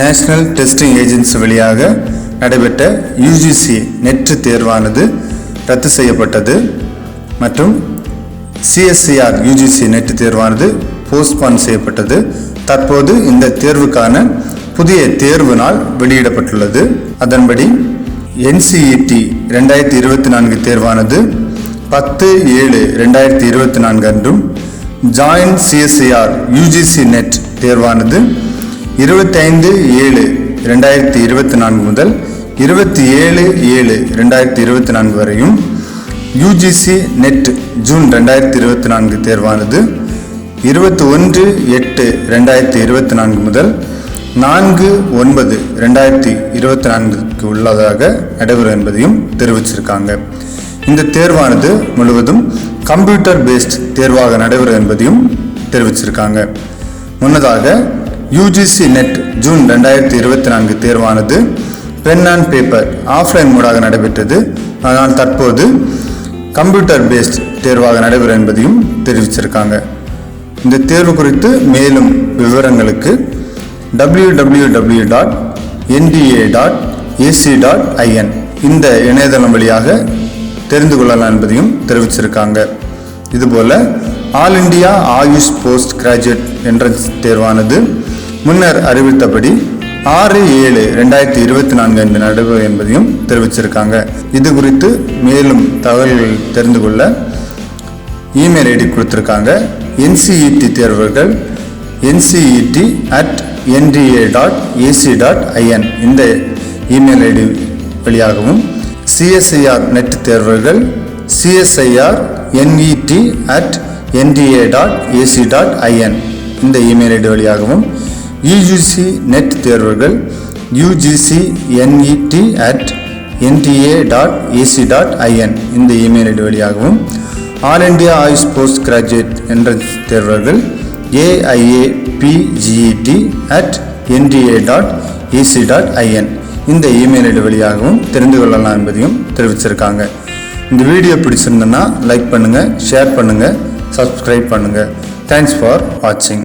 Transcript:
National testing agency வழியாக நடைபெற்ற UGC நெற்று தேர்வானது ரத்து செய்யப்பட்டது மற்றும் சிஎஸ்சிஆர் யூஜிசி நெட்டு தேர்வானது போஸ்ட்பான் செய்யப்பட்டது. தற்போது இந்த தேர்வுக்கான புதிய தேர்வு நாள் வெளியிடப்பட்டுள்ளது. அதன்படி என்சிஇடி ரெண்டாயிரத்தி இருபத்தி நான்கு தேர்வானது பத்து ஏழு ரெண்டாயிரத்தி இருபத்தி நான்கு அன்றும் ஜாயின்ட் சிஎஸ்சிஆர் யூஜிசி நெட் தேர்வானது இருபத்தைந்து ஏழு ரெண்டாயிரத்தி இருபத்தி நான்கு முதல் இருபத்தி ஏழு ஏழு ரெண்டாயிரத்தி இருபத்தி நான்கு வரையும் யூஜிசி நெட் ஜூன் ரெண்டாயிரத்தி இருபத்தி நான்கு தேர்வானது. இருபத்தி ஒன்று எட்டு ரெண்டாயிரத்தி இருபத்தி நான்கு முதல் நான்கு ஒன்பது ரெண்டாயிரத்தி இருபத்தி நான்குக்கு உள்ளதாக நடைபெறும் என்பதையும் தெரிவிச்சிருக்காங்க. இந்த தேர்வானது முழுவதும் கம்ப்யூட்டர் பேஸ்ட் தேர்வாக நடைபெறும் என்பதையும் தெரிவிச்சிருக்காங்க. முன்னதாக யூஜிசி நெட் ஜூன் ரெண்டாயிரத்தி இருபத்தி நான்கு தேர்வானது. பென் அண்ட் பேப்பர் ஆஃப்லைன் மூடாக நடைபெற்றது. ஆனால் தற்போது கம்ப்யூட்டர் பேஸ்ட் தேர்வாக நடைபெறும் என்பதையும் தெரிவிச்சிருக்காங்க. இந்த தேர்வு குறித்து மேலும் விவரங்களுக்கு W W W dot NTA dot AC dot IN இந்த இணையதளம் வழியாக தெரிந்து கொள்ளலாம் என்பதையும் தெரிவிச்சிருக்காங்க. இதுபோல் all India AYUSH post graduate entrance தேர்வானது. முன்னர் அறிவித்தபடி ஆறு ஏழு ரெண்டாயிரத்தி இருபத்தி நான்கு அன்று நடவு என்பதையும் தெரிவிச்சிருக்காங்க. இது குறித்து மேலும் தகவல்கள் தெரிந்து கொள்ள இமெயில் ஐடி கொடுத்துருக்காங்க. NCET தேர்வர்கள் NCET at NTA dot AC dot IN இந்த இமெயில் ஐடி வழியாகவும் CSIR NET தேர்வர்கள் CSIR NET at NTA dot AC dot IN இந்த இமெயில் ஐடி வழியாகவும் UGC NET தேர்வர்கள் UGC NET at NTA dot AC dot IN இந்த email ID வழியாகவும் all India AYUSH post graduate entrance தேர்வர்கள் AIA PGET at NTA dot AC dot IN இந்த email ID வழியாகவும் தெரிந்து கொள்ளலாம் என்பதையும் தெரிவிச்சிருக்காங்க. இந்த வீடியோ பிடிச்சிருந்தனா லைக் பண்ணுங்கள் ஷேர் பண்ணுங்கள் சப்ஸ்கிரைப் பண்ணுங்கள் தேங்க்ஸ் ஃபார் வாட்சிங்